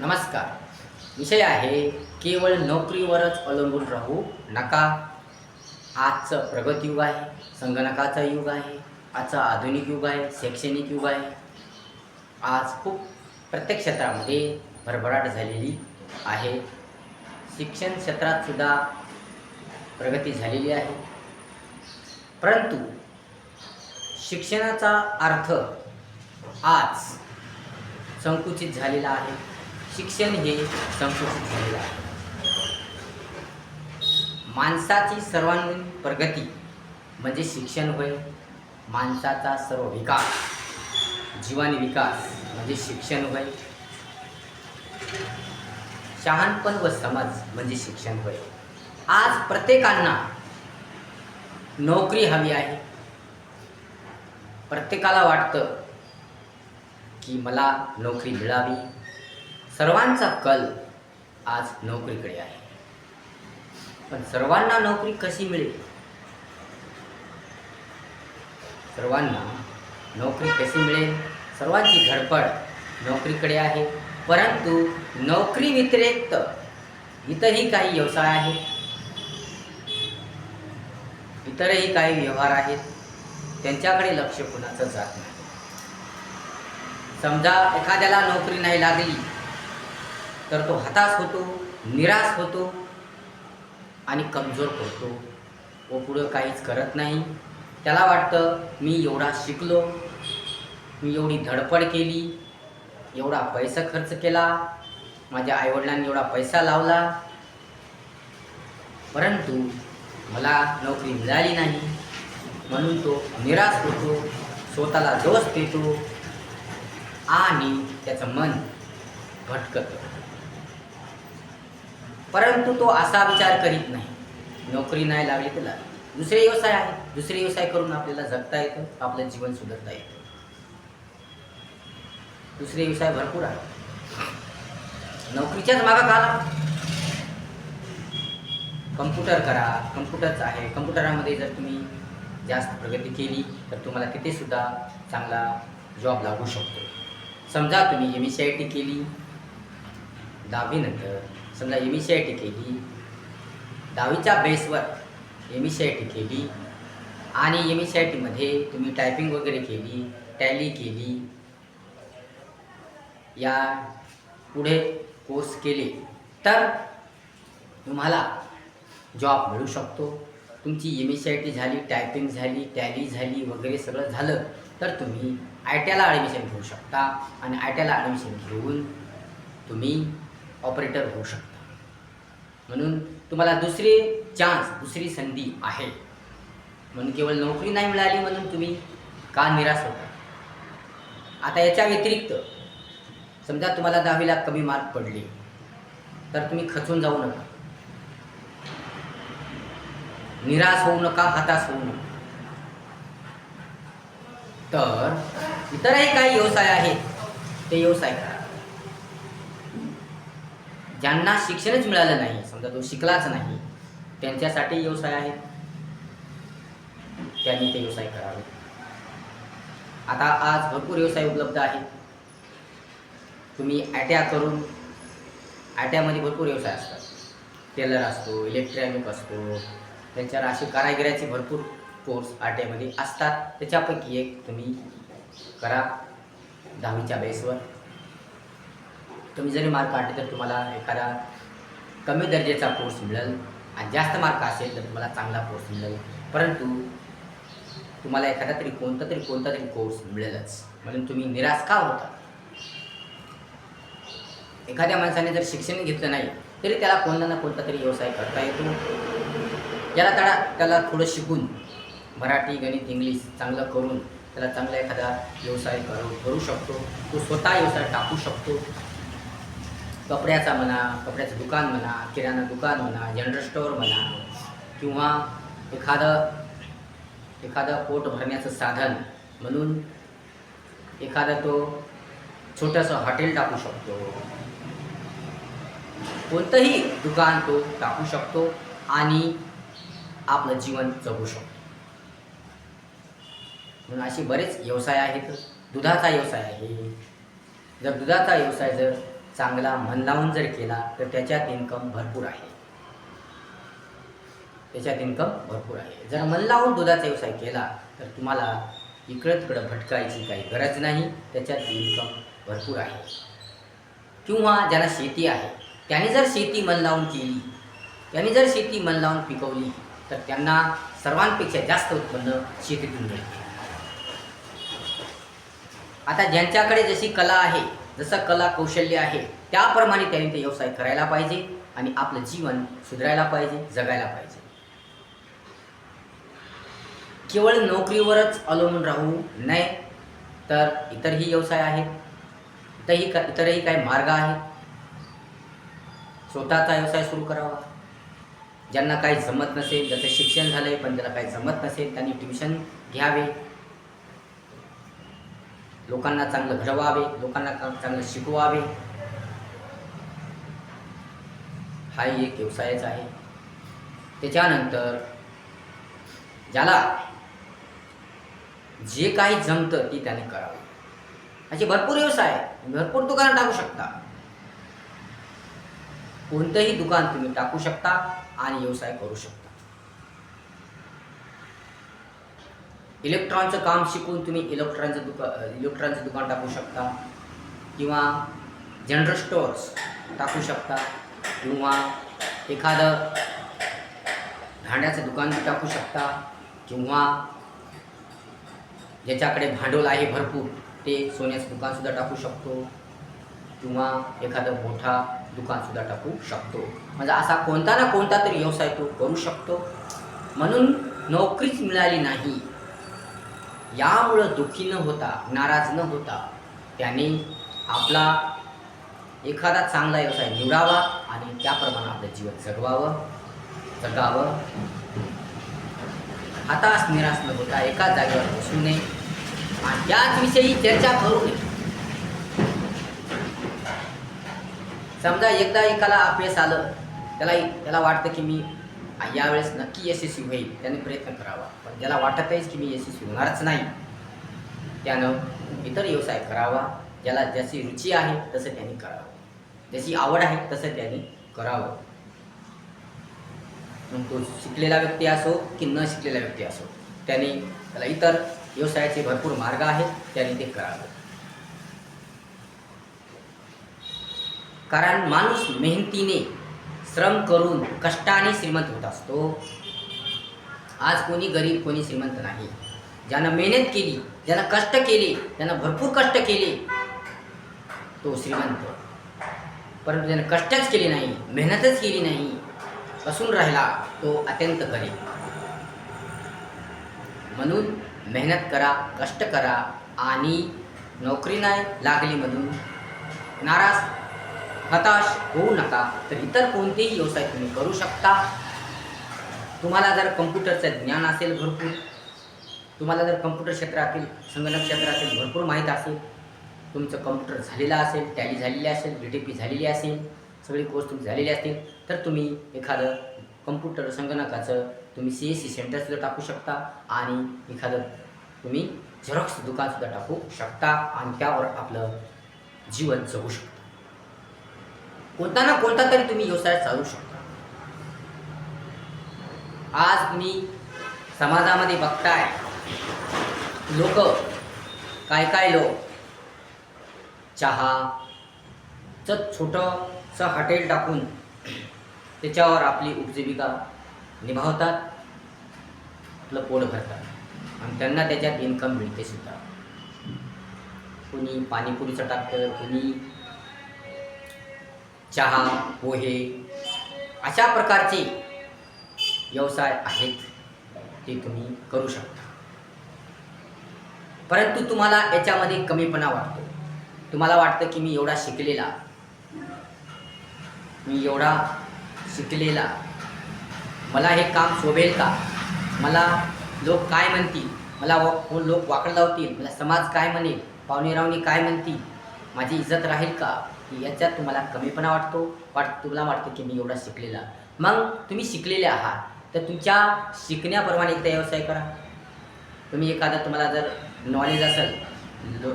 नमस्कार. विषय आहे केवळ नोकरीवरच अवलंबून राहू नका. आजचं प्रगत युग आहे संगणकाचं युग आहे आजचं आधुनिक युग आहे शैक्षणिक युग आहे. आज खूप प्रत्येक क्षेत्रामध्ये भरभराट झालेली आहे. शिक्षण क्षेत्रात सुद्धा प्रगती झालेली आहे. परंतु शिक्षणाचा अर्थ आज संकुचित झालेला आहे. शिक्षण हे संकुचित झालेलं आहे. माणसाची सर्वांगीण प्रगती म्हणजे शिक्षण होय माणसाचा सर्व विकास जीवन विकास म्हणजे शिक्षण होय. शहाणपण व समज म्हणजे शिक्षण होय. आज प्रत्येकांना नोकरी हवी आहे. प्रत्येकाला वाटतं की मला नोकरी मिळावी. सर्वांचा कल आज नोकरीकडे आहे. पण सर्वांना नोकरी कशी मिळेल? सर्वांना नोकरी कशी मिळेल? सर्वांची धडपड नोकरीकडे आहे. परंतु नोकरी व्यतिरिक्त इतरही काही व्यवसाय आहेत. इतरही काही व्यवहार आहेत. त्यांच्याकडे लक्ष कुणाचं जात नाही. समजा एखाद्याला नोकरी नाही लागली तर तो हताश होतो निराश होतो आणि कमजोर पडतो. व पुढं काहीच करत नाही. त्याला वाटतं मी एवढा शिकलो मी एवढी धडपड केली एवढा पैसा खर्च केला माझ्या आईवडिलांनी एवढा पैसा लावला. परंतु मला नोकरी मिळाली नाही. म्हणून तो निराश होतो स्वतःला दोष देतो आणि त्याचं मन भटकतं परंतु तो असा विचार करीत नाही. नोकरी नाही लागली त्याला. दुसरे व्यवसाय आहे. दुसरे व्यवसाय करून आपल्याला जगता येतं. आपलं जीवन सुधारता येतं. दुसरे व्यवसाय भरपूर आहे नोकरीच्याच मागा काला कम्प्युटर करा. कम्प्युटरच आहे. कम्प्युटरामध्ये जर तुम्ही जास्त प्रगती केली तर तुम्हाला तिथेसुद्धा चांगला जॉब लागू शकतो. समजा तुम्ही M S C I T केली. दहावीनंतर समजा एम सी आय टी केली दहावीच्या बेसवर एम सी आय टी केली आणि एम सी आय टीमध्ये तुम्ही टायपिंग वगैरे केली टॅली केली या पुढे कोर्स केले तर तुम्हाला जॉब मिळू शकतो. तुमची एम सी आय टी झाली टायपिंग झाली टॅली झाली वगैरे सगळं झालं तर तुम्ही आय टी आयला ॲडमिशन घेऊ शकता. आणि आय टी आयला ॲडमिशन घेऊन तुम्ही ऑपरेटर होऊ शकता. म्हणून तुम्हाला दुसरी चान्स दुसरी संधी आहे. म्हणून केवळ नोकरी नाही मिळाली म्हणून तुम्ही का निराश होता? आता याच्या व्यतिरिक्त समजा तुम्हाला दहावीला कमी मार्क पडले तर तुम्ही खचून जाऊ नका. निराश होऊ नका हताश होऊ नका. तर इतरही काही व्यवसाय आहेत ते व्यवसाय करा. ज्यांना शिक्षणच मिळालं नाही समजा तो शिकलाच नाही त्यांच्यासाठी व्यवसाय आहेत त्यांनी ते व्यवसाय करावे. आता आज भरपूर व्यवसाय उपलब्ध आहेत. तुम्ही आयट्या करून आयट्यामध्ये भरपूर व्यवसाय असतात. टेलर असतो इलेक्ट्रॉनिक असतो त्यांच्यावर असे कारागिराचे भरपूर कोर्स आट्यामध्ये असतात. त्याच्यापैकी एक तुम्ही करा दहावीच्या बेसवर तुम्ही जरी मार्क काढले तर तुम्हाला एखादा कमी दर्जाचा कोर्स मिळेल. आणि जास्त मार्क असेल तर तुम्हाला चांगला कोर्स मिळेल. परंतु तुम्हाला एखादा तरी कोणता तरी कोणता तरी कोर्स मिळेलच. म्हणून तुम्ही निराश का होता? एखाद्या माणसाने जर शिक्षण घेतलं नाही तरी त्याला कोणता ना कोणता तरी व्यवसाय करता येतो. याला त्याला त्याला थोडं शिकून मराठी गणित इंग्लिश चांगलं करून त्याला चांगला एखादा व्यवसाय करू करू शकतो. तो स्वतः व्यवसाय टाकू शकतो. कपड्याचा म्हणा कपड्याचं दुकान म्हणा किराणा दुकान म्हणा जनरल स्टोअर म्हणा किंवा एखादं एखादं पोट भरण्याचं साधन म्हणून एखादा तो छोटंसं हॉटेल टाकू शकतो. कोणतंही दुकान तो टाकू शकतो आणि आपलं जीवन जगू शकतो. म्हणून असे बरेच व्यवसाय आहेत. दुधाचा व्यवसाय आहे. जर दुधाचा व्यवसाय जर चांगला मन लावून जर केला तर त्याच्यात इन्कम भरपूर आहे. त्याच्यात इन्कम भरपूर आहे. जर मन लावून दुधाचा व्यवसाय केला तर तुम्हाला इकडं तिकडं भटकायची काही गरज नाही. त्याच्यात इन्कम भरपूर आहे. किंवा ज्याला शेती आहे त्याने जर शेती मन लावून केली त्याने जर शेती मन लावून पिकवली तर त्यांना सर्वांपेक्षा जास्त उत्पन्न शेतीतून मिळते. आता ज्यांच्याकडे जशी कला आहे जसं कला कौशल्य आहे त्याप्रमाणे त्यांनी ते व्यवसाय करायला पाहिजे आणि आपलं जीवन सुधारायला पाहिजे जगायला पाहिजे. केवळ नोकरीवरच अवलंबून राहू नये तर इतरही व्यवसाय आहेत. इतरही का इतरही काही मार्ग आहेत. स्वतःचा व्यवसाय सुरू करावा. ज्यांना काही जमत नसेल ज्याचं शिक्षण झालंय पण त्याला काही जमत नसेल त्यांनी ट्युशन घ्यावे. लोकांना चांगलं घडवावे लोकांना चांगलं शिकवावे. हाही एक व्यवसायच आहे. त्याच्यानंतर ज्याला जे काही जमतं ती त्याने करावं. असे भरपूर व्यवसाय भरपूर दुकानं टाकू शकता. कोणतंही दुकान तुम्ही टाकू शकता आणि व्यवसाय करू शकता. इलेक्ट्रॉनचं काम शिकून तुम्ही इलेक्ट्रॉनचं दुका इलेक्ट्रॉनचं दुकान टाकू शकता. किंवा जनरल स्टोअर्स टाकू शकता. किंवा एखादं भांड्याचं दुकान टाकू शकता. किंवा ज्याच्याकडे भांडवल आहे भरपूर ते सोन्याचं दुकानसुद्धा टाकू शकतो. किंवा एखादं मोठा दुकानसुद्धा टाकू शकतो. म्हणजे असा कोणता ना कोणता तरी व्यवसाय तो करू शकतो. म्हणून नोकरीच मिळाली नाही. यामुळं दुःखी न होता नाराज न होता त्याने आपला एखादा चांगला व्यवसाय निवडावा आणि त्याप्रमाणे आपलं जीवन जगवावं जगावं. हताश निराश न होता एकाच जागेवर बसू नये. आणि याच विषयी चर्चा करू नये. समजा एकदा एकाला अपयश आलं त्याला त्याला वाटतं की मी यावेळेस नक्की यशस्वी होईल त्याने प्रयत्न करावा. पण ज्याला वाटत आहेच की मी यशस्वी होणारच नाही त्यानं इतर व्यवसाय करावा ज्याला ज्याची रुची आहे तसं त्यांनी करावं. ज्याची आवड आहे तसं त्यांनी करावं. मग तो शिकलेला व्यक्ती असो की न शिकलेला व्यक्ती असो त्याने त्याला इतर व्यवसायाचे भरपूर मार्ग आहेत त्याने ते करावं. कारण माणूस मेहनतीने श्रम करून कष्टाने श्रीमंत होत असतो. आज कोणी गरीब कोणी श्रीमंत नाही. ज्यानं मेहनत केली ज्यानं कष्ट केले ज्यानं भरपूर कष्ट केले तो श्रीमंत. परंतु ज्यानं कष्टच केले नाही मेहनतच केली नाही असून राहिला तो अत्यंत गरीब. म्हणून मेहनत करा कष्ट करा आणि नोकरी नाही लागली म्हणून नाराज हताश होऊ नका. तर इतर कोणतेही व्यवसाय तुम्ही करू शकता. तुम्हाला जर कम्प्युटरचं ज्ञान असेल भरपूर तुम्हाला जर कम्प्युटर क्षेत्रातील संगणक क्षेत्रातील भरपूर माहीत असेल तुमचं कम्प्युटर झालेलं असेल टॅली झालेली असेल डी टी पी झालेली असेल सगळी कोर्स तुमची झालेली असतील तर तुम्ही एखादं कम्प्युटर संगणकाचं तुम्ही सी एस सी सेंटरसुद्धा टाकू शकता आणि एखादं तुम्ही झेरॉक्स दुकानसुद्धा टाकू शकता आणि त्यावर आपलं जीवन जगू शकता. कोणता ना कोणता तरी तुम्ही व्यवसाय चालू शकता. आज तुम्ही समाजामध्ये बघताय लोक काय काय लोक चहाचं छोटंसं हॉटेल टाकून त्याच्यावर आपली उपजीविका निभावतात आपलं पोट भरतात आणि त्यांना त्याच्यात इन्कम मिळते सुद्धा. कुणी पाणीपुरीचं टाकतं कुणी चहा पोहे अशा प्रकारचे व्यवसाय आहेत ते तुम्ही करू शकता. परंतु तुम्हाला याच्यामध्ये कमीपणा वाटतो. तुम्हाला वाटतं की मी एवढा शिकलेला मी एवढा शिकलेला. मला हे काम शोभेल का? मला लोक काय म्हणतील? मला व लोक वाकड लावतील? मला समाज काय म्हणेल? पाहुणेरावणी काय म्हणतील? माझी इज्जत राहील का? याच्यात तुम्हाला कमीपणा वाटतो? वाट तुला वाटतं की मी एवढा शिकलेला. मग तुम्ही शिकलेले आहात. तर तुमच्या शिकण्याप्रमाणे एकदा व्यवसाय करा. तुम्ही एखादा तुम्हाला जर नॉलेज असेल लो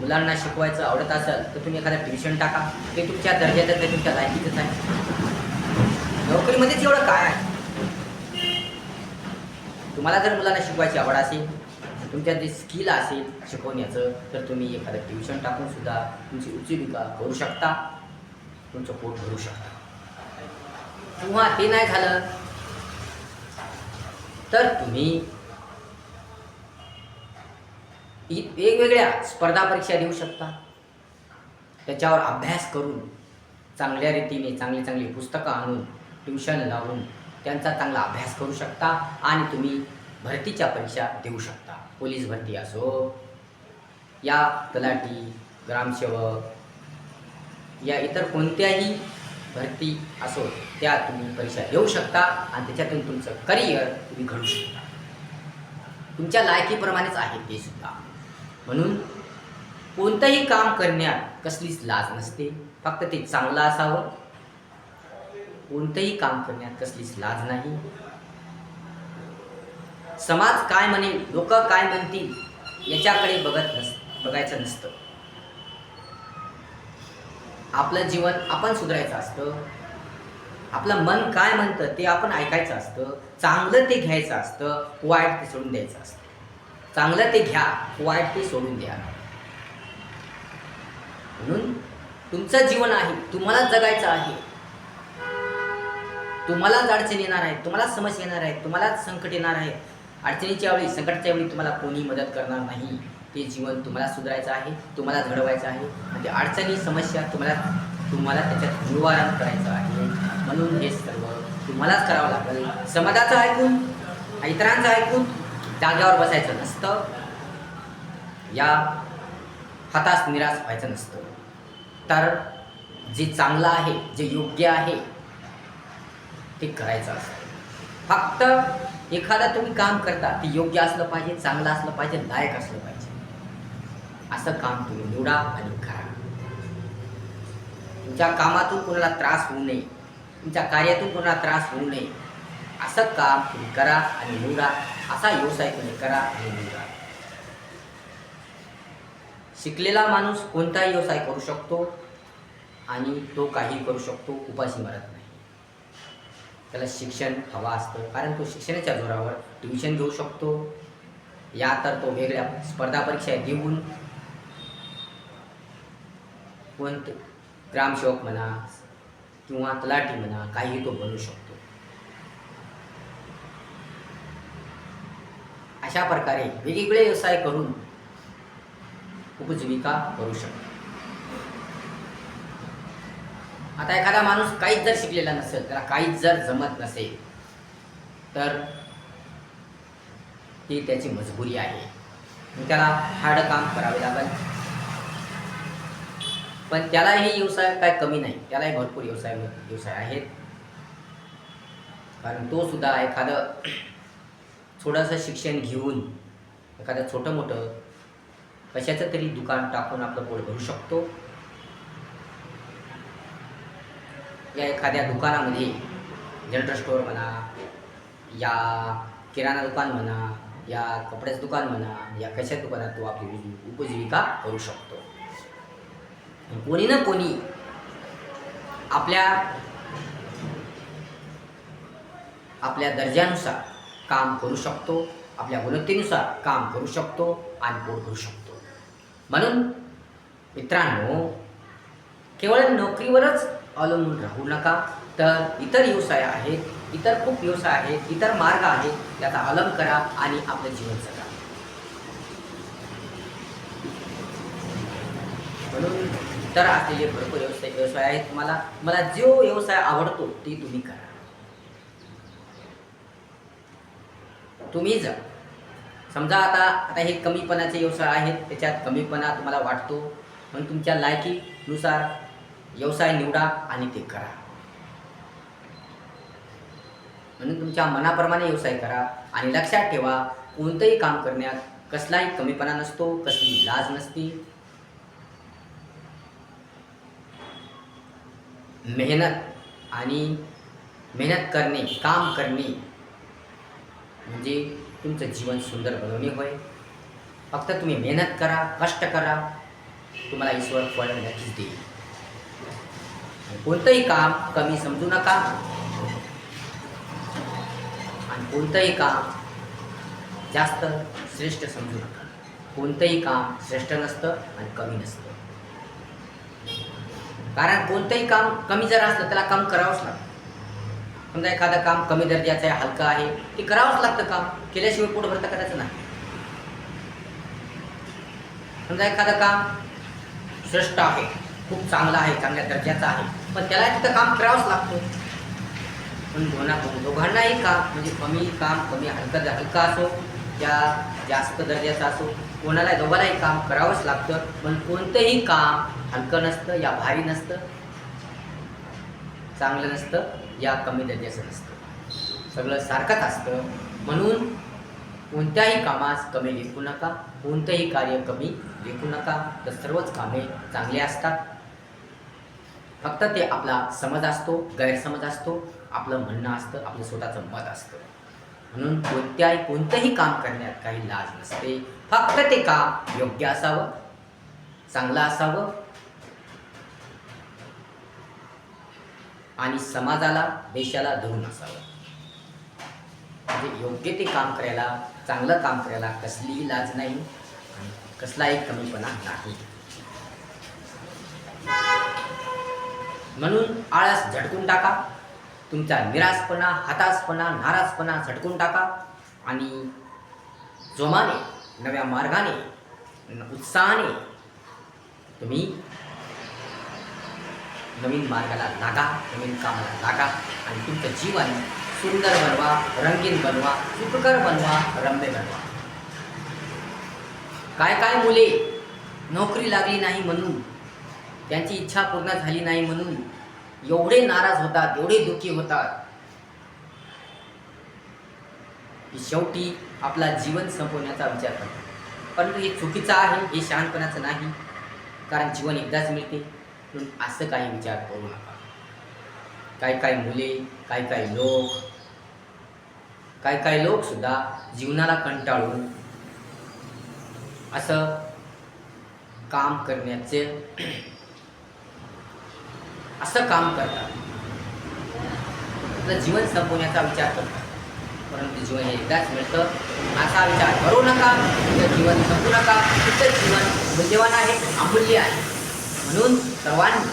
मुलांना शिकवायचं आवडत असेल तर तुम्ही एखादं ट्युशन टाका. ते तुमच्या दर्जाचं ते तुमच्या लायकीचंच आहे. नोकरीमध्येच एवढं काय आहे? तुम्हाला जर मुलांना शिकवायची आवड असेल तुमच्यात जे स्किल असेल शिकवण्याचं तर तुम्ही एखादं ट्युशन टाकून सुद्धा तुमची उच्चीविका करू शकता. तुमचं पोट भरू शकता. किंवा ते नाही झालं तर तुम्ही इ- वेगवेगळ्या स्पर्धा परीक्षा देऊ शकता. त्याच्यावर अभ्यास करून चांगल्या रीतीने चांगली चांगली पुस्तकं आणून ट्युशन लावून त्यांचा चांगला अभ्यास करू शकता. आणि तुम्ही भरतीच्या परीक्षा देऊ शकता. पोलीस भरती असो या तलाठी ग्रामसेवक या इतर कोणत्याही भरती असो त्या तुम्ही परीक्षा देऊ शकता आणि त्याच्यातून तुमचं करिअर तुम्ही घडू शकता. तुमच्या लायकीप्रमाणेच आहे ते सुद्धा. म्हणून कोणतंही काम करण्यात कसलीच लाज नसते. फक्त ते चांगलं असावं. कोणतंही काम करण्यात कसलीच लाज नाही. समाज काय म्हणेल लोक काय म्हणतील याच्याकडे बघत नस बघायचं नसतं. आपलं जीवन आपण सुधारायचं असतं. आपलं मन काय म्हणतं ते आपण ऐकायचं असतं. चांगलं ते घ्यायचं असतं वाईट ते सोडून द्यायचं असतं. चांगलं ते घ्या वाईट ते सोडून द्या. म्हणून तुमचं जीवन आहे तुम्हाला जगायचं आहे. तुम्हालाच अडचण येणार आहे तुम्हाला समस्या येणार आहे तुम्हालाच संकट येणार आहे. अडचणीच्या वेळी संकटाच्या वेळी तुम्हाला कोणी मदत करणार नाही. ते जीवन तुम्हाला सुधारायचं आहे तुम्हाला घडवायचं आहे. आणि अडचणी समस्या तुम्हाला तुम्हाला त्याच्यात निवारण करायचं आहे. म्हणून हे सर्व तुम्हालाच करावं लागेल. समाजाचं ऐकून इतरांचं ऐकून जाग्यावर बसायचं नसतं. या हताश निराश व्हायचं नसतं. तर जे चांगलं आहे जे योग्य आहे ते करायचं असतं. फक्त एखादा तुम्ही काम करता ते योग्य असलं पाहिजे चांगलं असलं पाहिजे लायक असलं पाहिजे. असं काम तुम्ही निवडा आणि करा. तुमच्या कामातून कोणाला त्रास होऊ नये तुमच्या कार्यातून कोणाला त्रास होऊ नये असं काम तुम्ही करा आणि निवडा. असा व्यवसाय तुम्ही करा आणि निवडा. शिकलेला माणूस कोणताही व्यवसाय करू शकतो आणि तो काही करू शकतो उपाशी मरत त्याला शिक्षण हवा असतं. कारण तो शिक्षणाच्या जोरावर ट्युशन घेऊ शकतो. या तर तो वेगळ्या स्पर्धा परीक्षा देऊन कोणते ग्रामसेवक म्हणा किंवा तलाठी म्हणा काही तो बनू शकतो. अशा प्रकारे वेगवेगळे व्यवसाय करून उपजीविका करू शकतो. आता एखादा माणूस काहीच जर शिकलेला नसेल त्याला काहीच जर जमत नसेल तर ती त्याची मजबुरी आहे. त्याला हार्ड काम करावे लागेल. पण त्यालाही व्यवसाय काय कमी नाही. त्यालाही भरपूर व्यवसाय व्यवसाय आहेत. कारण तो सुद्धा एखादं थोडंसं शिक्षण घेऊन एखादं छोटं मोठं कशाचं तरी दुकान टाकून आपलं पोट भरू शकतो. या एखाद्या दुकानामध्ये जनरल स्टोअर म्हणा या किराणा दुकान म्हणा या कपड्याचं दुकान म्हणा या कशा दुकानात तो आपली उपजीविका करू शकतो. कोणी ना कोणी आपल्या आपल्या दर्जानुसार काम करू शकतो आपल्या गुणवत्तेनुसार काम करू शकतो आणि पोट करू शकतो. म्हणून मित्रांनो केवळ नोकरीवरच अवलंबून राहू नका. तर इतर व्यवसाय आहेत इतर खूप व्यवसाय आहेत इतर मार्ग आहेत त्याचा अवलंब करा आणि आपलं जीवन जगा. म्हणून इतर असलेले भरपूर व्यवसाय व्यवसाय आहेत तुम्हाला मला जो व्यवसाय आवडतो ते तुम्ही करा. तुम्ही जा समजा आता आता हे कमीपणाचे व्यवसाय आहेत त्याच्यात कमीपणा तुम्हाला वाटतो. म्हणून तुमच्या लायकीनुसार व्यवसाय निवडा आणि ते करा. म्हणून तुमच्या मनाप्रमाणे व्यवसाय करा आणि लक्षात ठेवा कोणतंही काम करण्यात कसलाही कमीपणा नसतो कसली लाज नसती. मेहनत आणि मेहनत करणे काम करणे म्हणजे तुमचं जीवन सुंदर बनवणे होय. फक्त तुम्ही मेहनत करा कष्ट करा तुम्हाला ईश्वर फळ नक्कीच देईल. कोणतंही काम कमी समजू नका. आणि कोणतंही काम जास्त श्रेष्ठ समजू नका. कोणतंही काम श्रेष्ठ नसतं आणि कमी नसतं. कारण कोणतंही काम कमी जर असलं त्याला काम करावंच लागतं. समजा एखादं काम कमी दर्जाचं आहे हलकं आहे ते करावंच लागतं काम. केल्याशिवाय पोट भरता करायचं नाही? समजा एखादं काम श्रेष्ठ आहे. खूप चांगलं आहे चांगल्या दर्जाचं आहे. पण त्याला तिथं काम करावंच लागतं. पण हो दोना हो, दोघांनाही काम म्हणजे कमी काम कमी हलकं हलका असो या जास्त दर्जाचं असो कोणाला दोघांनाही काम करावंच लागतं. पण कोणतंही काम हलकं नसतं या भारी नसतं चांगलं नसतं या कमी दर्जाचं नसतं. सगळं सारखंच असतं. म्हणून कोणत्याही कामास कमी लेखू नका कोणतंही कार्य कमी लेखू नका. तर सर्वच कामे चांगली असतात. फक्त ते आपला समज असतो गैरसमज असतो आपलं म्हणणं असतं आपलं स्वतःचं मत असतं. म्हणून कोणत्याही कोणतंही काम करण्यात काही लाज नसते. फक्त ते काम योग्य असावं चांगलं असावं. आणि समाजाला देशाला धरून असावं. म्हणजे योग्य ते काम करायला चांगलं काम करायला कसलीही लाज नाही आणि कसलाही कमीपणा नाही. म्हणून आळस झटकून टाका. तुमचा निराशपणा हताशपणा नाराजपणा झटकून टाका. आणि जोमाने नव्या मार्गाने उत्साहाने तुम्ही नवीन मार्गाला लागा नवीन कामाला लागा. आणि तुमचं जीवन सुंदर बनवा रंगीन बनवा सुखकर बनवा रम्य बनवा. काय काय मुले नोकरी लागली नाही म्हणून त्यांची इच्छा पूर्ण झाली नाही म्हणून एवढे नाराज होतात एवढे दुःखी होतात. की शेवटी आपला जीवन संपवण्याचा विचार करतात. परंतु हे चुकीचं आहे हे शहाणपणाचं नाही. कारण जीवन एकदाच मिळते म्हणून असं काही विचार करू नका. काही काही मुले काही काही लोक काही काही लोकसुद्धा जीवनाला कंटाळून असं काम करण्याचे असं काम करतात. आपलं जीवन संपवण्याचा विचार करतात. परंतु जीवन हे एकदाच मिळतं. असा विचार करू नका तुमचं जीवन संपू नका. तुमचं जीवन मूल्यवान आहे अमूल्य आहे. म्हणून सर्वांनी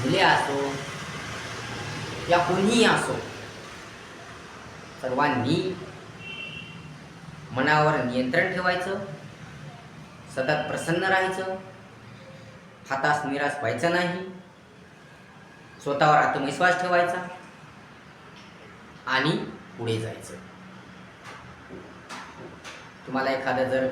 मुले असो या कोणीही असो सर्वांनी मनावर नियंत्रण ठेवायचं सतत प्रसन्न राहायचं. हातास निराश व्हायचं नाही. स्वतःवर आत्मविश्वास ठेवायचा आणि पुढे जायचं. तुम्हाला एखादं जर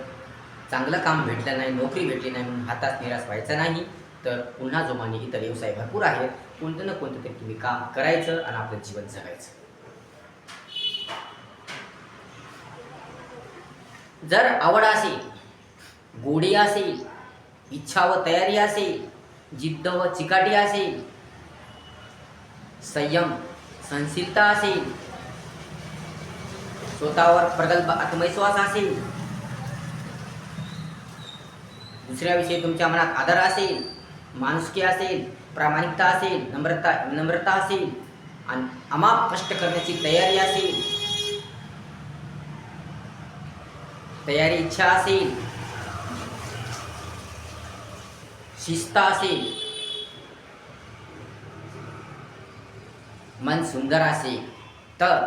चांगलं काम भेटलं नाही नोकरी भेटली नाही म्हणून हातात निराश व्हायचं नाही तर पुन्हा जोमाने इतर व्यवसाय भरपूर आहेत. कोणतं ना कोणतं तरी तुम्ही काम करायचं आणि आपलं जीवन जगायचं. जर आवड असेल गोडी असेल इच्छा व तयारी असेल जिद्द व चिकाटी असेल संयम सहनशीलता असेल. स्वतःवर प्रगल्भ आत्मविश्वास असेल. दुसऱ्याविषयी तुमच्या मनात आदर असेल माणुसकी असेल प्रामाणिकता असेल नम्रता नम्रता असेल आणि अमाप कष्ट करण्याची तयारी असेल. तयारी इच्छा असेल. शिस्त असेल. मन सुंदर असेल तर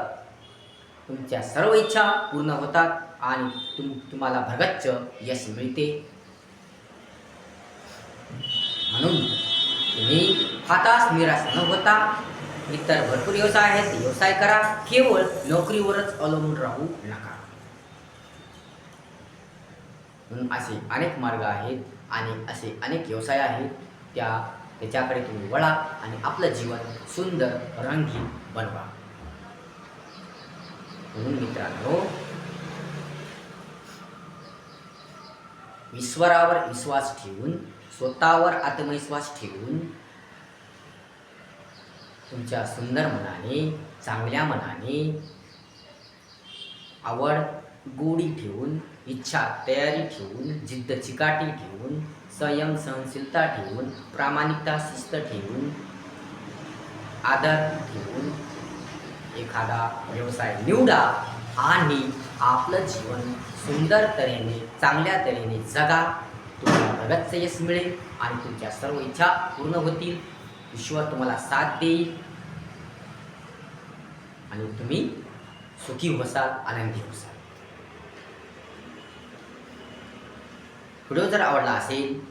तुमच्या सर्व इच्छा पूर्ण होतात आणि तुम तुम्हाला भरगच्च यश मिळते. म्हणून तुम्ही हातास निराश न होता इतर भरपूर व्यवसाय आहेत व्यवसाय करा केवळ नोकरीवरच अवलंबून राहू नका. म्हणून असे अनेक मार्ग आहेत आणि असे अनेक व्यवसाय आहेत त्या त्याच्याकडे तुम्ही वळा आणि आपलं जीवन सुंदर रंगीन बनवा. म्हणून मित्रांनो ईश्वरावर विश्वास ठेवून स्वतःवर आत्मविश्वास ठेवून तुमच्या सुंदर मनाने चांगल्या मनाने आवड गोडी ठेवून इच्छा तयारी ठेवून जिद्द चिकाटी ठेवून संयम सहनशीलता ठेवून प्रामाणिकता शिस्त ठेवून आदर ठेवून एखादा व्यवसाय निवडा आणि आपलं जीवन सुंदर तऱ्हेने चांगल्या तऱ्हेने जगा. तुम्हाला प्रगतचं यश मिळेल आणि तुमच्या सर्व इच्छा पूर्ण होतील. ईश्वर तुम्हाला साथ देईल. आणि तुम्ही सुखी होसाल आनंदी होसाल व्हिडिओ जर आवडला असेल